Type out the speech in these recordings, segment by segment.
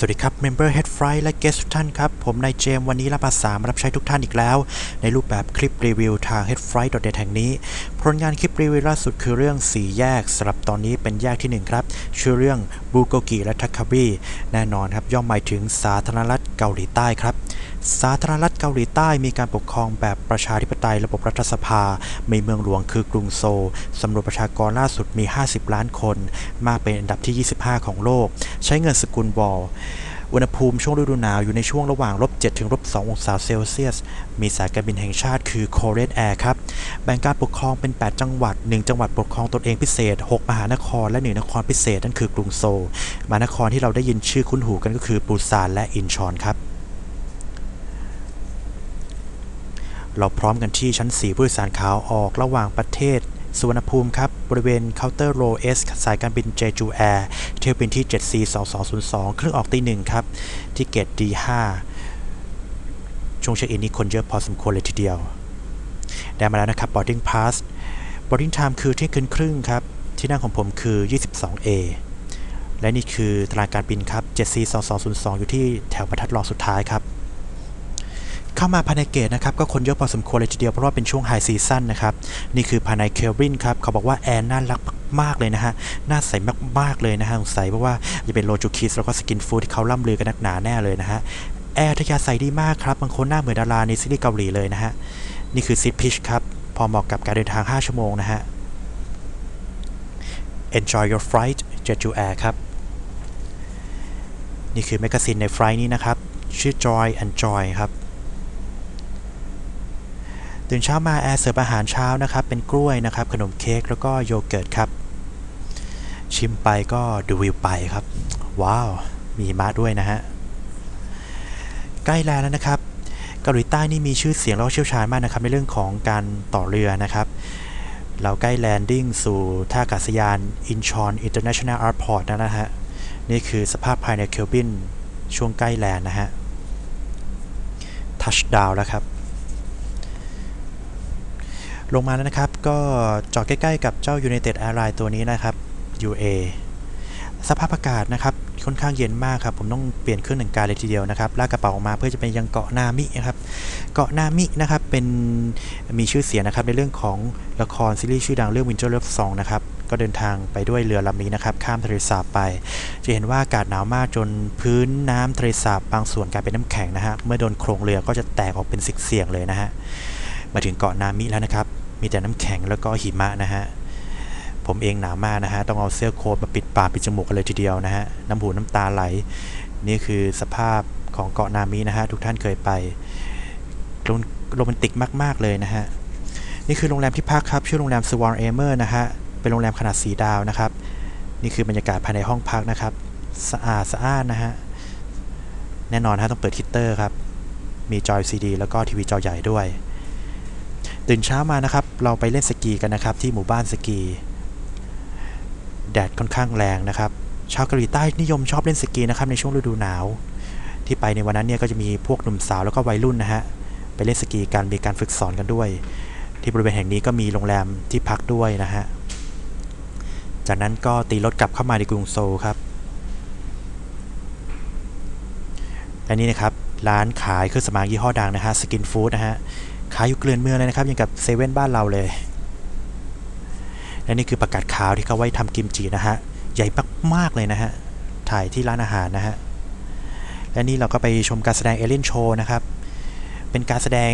สวัสดีครับ Member Head Fry และ Guest ทุกท่านครับ ผมนายเจมส์วันนี้รับภาษามารับใช้ทุกท่านอีกแล้ว ในรูปแบบคลิปรีวิวทาง Head Fry d e t แห่งนี้ ผลงานคลิปรีวิวล่าสุดคือเรื่อง 4 แยกสำหรับตอนนี้เป็นแยกที่ 1 ครับ ชื่อเรื่องบูโกกิและทักคาบีแน่นอนครับ ย่อมหมายถึงสาธารณรัฐเกาหลีใต้ครับ สาธารณรัฐเกาหลีใต้มีการปกครองแบบประชาธิปไตยระบบรัฐสภา มีเมืองหลวงคือกรุงโซลสำรวจประชากรล่าสุดมี 50 ล้านคน มากเป็นอันดับที่ 25 ของโลก ใช้เงินสกุลวอลอุณหภูมิช่วงฤดูหนาวอยู่ในช่วงระหว่างลบ7ถึงลบ2องศาเซลเซียส มีสายการบินแห่งชาติคือ Korean Air ครับ แบ่งการปกครองเป็น 8 จังหวัด 1 จังหวัดปกครองตนเองพิเศษ 6 มหานคร และ1นครพิเศษนั่นคือกรุงโซล มหานครที่เราได้ยินชื่อคุ้นหูกันก็คือปูซานและอินชอนครับ เราพร้อมกันที่ชั้น 4 ผู้โดยสารขาวออกระหว่างประเทศสุวรรณภูมิครับ บริเวณเคาน์เตอร์โรเอสสายการบินเจจูแอร์เที่ยวบินที่ 7C 2202 เครื่องออกตีหนึ่งครับ ที่เกต D5 ช่วงเช็คอินนี้คนเยอะพอสมควรเลยทีเดียว ได้มาแล้วนะครับ boarding pass boarding time คือเที่ยงคืนครึ่งครับ ที่นั่งของผมคือ 22A และนี่คือตารางการบินครับ 7C 2202 อยู่ที่แถวบรรทัดรองสุดท้ายครับ เข้ามาภายในเกตนะครับก็คนเยอะพอสมควรเลยทีเดียวเพราะว่าเป็นช่วงไฮซีซั่นนะครับนี่คือภายในเคลวินครับเขาบอกว่าแอร์น่ารักมากเลยนะฮะน่าใสมากๆเลยนะฮะสงสัยเพราะว่าจะเป็นโลจูคิสแล้วก็สกินฟูดที่เขาล่ำลือกันนักหนาแน่เลยนะฮะแอร์ทยาใสดีมากครับบางคนหน้าเหมือนดาราในซีรีส์เกาหลีเลยนะฮะนี่คือซิทพิชครับพอเหมาะกับการเดินทาง 5 ชั่วโมงนะฮะ Enjoy your flight Jeju Air ครับ นี่คือแมกกาซีนในไฟล์นี้นะครับ ชื่อ Joy and Joy ครับ ตื่นเช้ามาแอร์เสิร์ฟอาหารเช้านะครับ เป็นกล้วยนะครับ ขนมเค้กแล้วก็โยเกิร์ตครับ ชิมไปก็ดูวิวไปครับ ว้าว มีมะด้วยนะฮะ ใกล้แล้วนะครับเกาหลีใต้นี่มีชื่อเสียงแล้วก็เชี่ยวชาญมากนะครับ ในเรื่องของการต่อเรือนะครับ เราใกล้แลนดิ้งสู่ท่าอากาศยานอินชอนอินเตอร์เนชั่นแนลแอร์พอร์ตนะฮะ นี่คือสภาพภายในเคลบินช่วงใกล้แลนนะฮะ ทัชดาวแล้วครับ ลงมาแล้วนะครับ ก็จอดใกล้ๆกับเจ้า United Airlines ตัวนี้นะครับ UA สภาพอากาศนะครับค่อนข้างเย็นมากครับ ผมต้องเปลี่ยนเครื่องหนึ่งการเลยทีเดียวนะครับลากกระเป๋าออกมาเพื่อจะไปยังเกาะนามินะครับ เกาะนามินะครับเป็นมีชื่อเสียงนะครับในเรื่องของละครซีรีส์ชื่อดังเรื่อง Winter Love Song นะครับก็เดินทางไปด้วยเรือลำนี้นะครับ ข้ามทะเลสาบไป จะเห็นว่าอากาศหนาวมากจนพื้นน้ำทะเลสาบบางส่วนกลายเป็นน้ำแข็งนะฮะเมื่อโดนโครงเรือก็จะแตกออกเป็นสิกเสียงเลยนะฮะมาถึงเกาะนามิแล้วนะครับ มีแต่น้ำแข็งแล้วก็หิมะนะฮะผมเองหนาวมากนะฮะต้องเอาเสื้อโค้ทมาปิดปากปิดจมูกกันเลยทีเดียวนะฮะน้ำหูน้ำตาไหล นี่คือสภาพของเกาะนามินะฮะทุกท่านเคยไปโรแมนติกมาก ๆ เลยนะฮะนี่คือโรงแรมที่พักครับชื่อโรงแรมสวอนเอเมอร์นะฮะเป็นโรงแรมขนาดสีดาวนะครับ นี่คือบรรยากาศภายในห้องพักนะครับ สะอาดสะอ้านนะฮะแน่นอนฮะต้องเปิดฮีตเตอร์ครับ มีจอยซีดีแล้วก็ทีวีจอใหญ่ด้วย ตื่นเช้ามานะครับ เราไปเล่นสกีกันนะครับ ที่หมู่บ้านสกี แดดค่อนข้างแรงนะครับ ชาวเกาหลีใต้นิยมชอบเล่นสกีนะครับในช่วงฤดูหนาว ที่ไปในวันนั้นเนี่ยก็จะมีพวกหนุ่มสาวแล้วก็วัยรุ่นนะฮะไปเล่นสกีกันมีการฝึกสอนกันด้วย ที่บริเวณแห่งนี้ก็มีโรงแรมที่พักด้วยนะฮะจากนั้นก็ตีรถกลับเข้ามาในกรุงโซลครับและนี่นะครับร้านขายเครื่องสำอางยี่ห้อดังนะฮะสกินฟู้ดนะฮะ ขายอยู่เกลื่อนเมืองเลยนะครับอย่างกับเซเว่นบ้านเราเลย และนี่คือประกาศขาวที่เขาไว้ทำกิมจินะฮะ ใหญ่มากๆเลยนะฮะ ถ่ายที่ร้านอาหารนะฮะ และนี่เราก็ไปชมการแสดงเอเลียนโชว์นะครับ เป็นการแสดง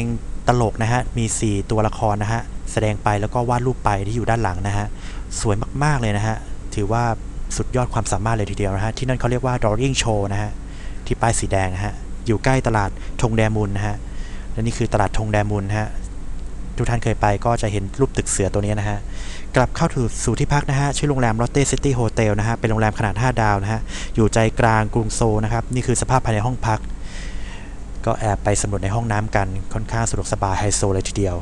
ตลกนะฮะ มี 4 ตัวละครนะฮะ แสดงไปแล้วก็วาดรูปไปที่อยู่ด้านหลังนะฮะ สวยมากๆเลยนะฮะ ถือว่าสุดยอดความสามารถเลยทีเดียวนะฮะ ที่นั่นเขาเรียกว่า drawing show นะฮะ ที่ป้ายสีแดงนะฮะ อยู่ใกล้ตลาดทงแดมุนนะฮะ และนี่คือตลาดทงแดมุนฮะทุกท่านเคยไปก็จะเห็นรูปตึกเสือตัวนี้นะฮะ กลับเข้าสู่ที่พักนะฮะ ชื่อโรงแรม Lotte City Hotel นะฮะ เป็นโรงแรมขนาด 5 ดาวนะฮะ อยู่ใจกลางกรุงโซลนะครับ นี่คือสภาพภายในห้องพัก ก็แอบไปสำรวจในห้องน้ำกันค่อนข้างสะดวกสบายไฮโซเลยทีเดียว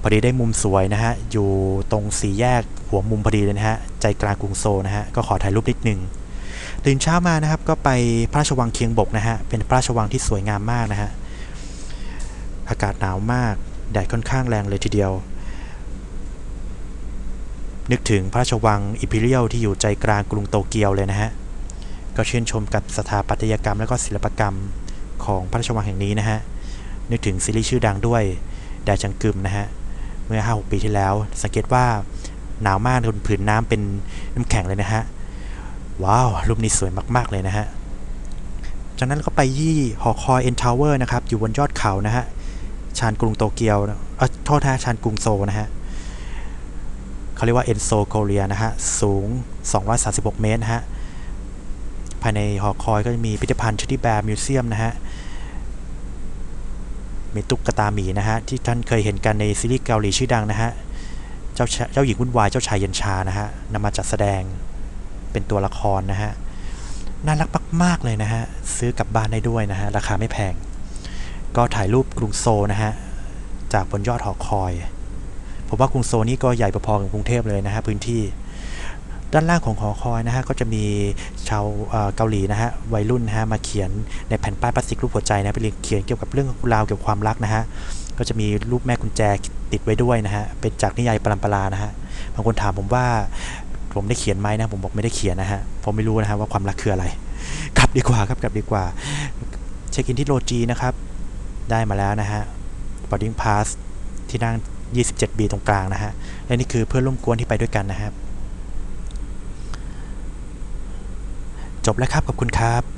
พอดีได้มุมสวยนะฮะ อยู่ตรงสี่แยกหัวมุมพอดีเลยนะฮะ ใจกลางกรุงโซลนะฮะ ก็ขอถ่ายรูปนิดนึงตื่นเช้ามานะครับ ก็ไปพระราชวังเคียงบกนะฮะ เป็นพระราชวังที่สวยงามมากนะฮะ อากาศหนาวมาก แดดค่อนข้างแรงเลยทีเดียว นึกถึงพระราชวังอิพีเรียลที่อยู่ใจกลางกรุงโตเกียวเลยนะฮะ ก็ชื่นชมกับสถาปัตยกรรมและก็ศิลปกรรมของพระราชวังแห่งนี้นะฮะ นึกถึงซีรีส์ชื่อดังด้วยแดจังกึมนะฮะ เมื่อ 5-6 ปีที่แล้ว สังเกตว่าหนาวมากบนผืนน้ำเป็นน้ำแข็งเลยนะฮะ ว้าว รูปนี้สวยมาก ๆ เลยนะฮะจากนั้นก็ไปที่หอคอยเอ็นทาวเวอร์นะครับ อยู่บนยอดเขานะฮะ ชานกรุงโตเกียวเออโทษนะชานกรุงโซลนะฮะเขาเรียกว่าเอ็นโซโกเลียนะฮะ สูง 236 เมตรนะฮะ ภายในหอคอยก็จะมีพิพิธภัณฑ์ชที่แบร์มิวเซียมนะฮะ มีตุ๊กตาหมีนะฮะ ที่ท่านเคยเห็นกันในซีรีส์เกาหลีชื่อดังนะฮะ เจ้าเจ้าหญิงวุ่นวาย เจ้าชายเย็นชานะฮะนำมาจัดแสดงเป็นตัวละครนะฮะ น่ารักมาก ๆ เลยนะฮะ ซื้อกลับบ้านได้ด้วยนะฮะ ราคาไม่แพง ก็ถ่ายรูปกรุงโซลนะฮะจากบนยอดหอคอย ผมว่ากรุงโซลนี่ก็ใหญ่พอๆกับกรุงเทพเลยนะฮะพื้นที่ ด้านล่างของหอคอยนะฮะก็จะมีชาวเอ่อเกาหลีนะฮะวัยรุ่นนะฮะมาเขียนในแผ่นป้ายพลาสติกรูปหัวใจนะไปเขียนเกี่ยวกับเรื่องราวเกี่ยวกับความรักนะฮะก็จะมีรูปแม่กุญแจติดไว้ด้วยนะฮะเป็นจากนิยายปรัมปรานะฮะบางคนถามผมว่าผมได้เขียนไหมนะผมบอกไม่ได้เขียนนะฮะผมไม่รู้นะฮะว่าความรักคืออะไรกลับดีกว่าครับกลับดีกว่า เช็คอินที่โลจีนะครับ ได้มาแล้วนะฮะ boarding pass ที่นั่ง 27B ตรงกลางนะฮะ และนี่คือเพื่อนร่วมกวนที่ไปด้วยกันนะครับ จบแล้วครับ ขอบคุณครับ